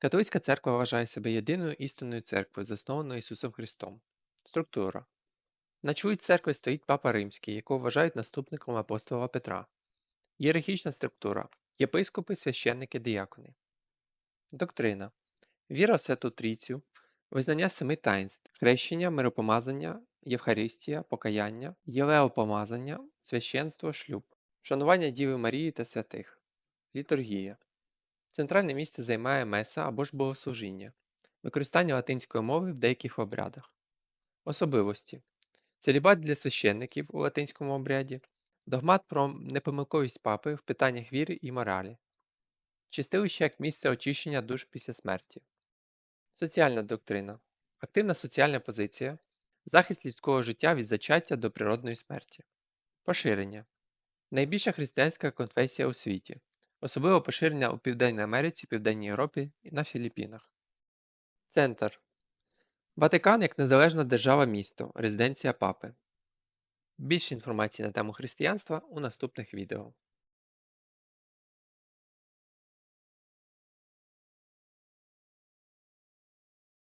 Католицька церква вважає себе єдиною істинною церквою, заснованою Ісусом Христом. Структура. На чолі церкви стоїть Папа Римський, якого вважають наступником апостола Петра. Ієрархічна структура. Єпископи, священники, діякони. Доктрина. Віра в Святу Трійцю, визнання семи таїнств, хрещення, миропомазання, Євхаристія, покаяння, єлеопомазання, священство, шлюб, шанування Діви Марії та святих, літургія. Центральне місце займає меса або ж богослужіння, використання латинської мови в деяких обрядах. Особливості. Целібат для священників у латинському обряді, догмат про непомилковість папи в питаннях віри і моралі, чистилище як місце очищення душ після смерті. Соціальна доктрина. Активна соціальна позиція. Захист людського життя від зачаття до природної смерті. Поширення. Найбільша християнська конфесія у світі. Особливо поширення у Південній Америці, Південній Європі і на Філіппінах. Центр. Ватикан як незалежна держава-місто, резиденція папи. Більше інформації на тему християнства у наступних відео.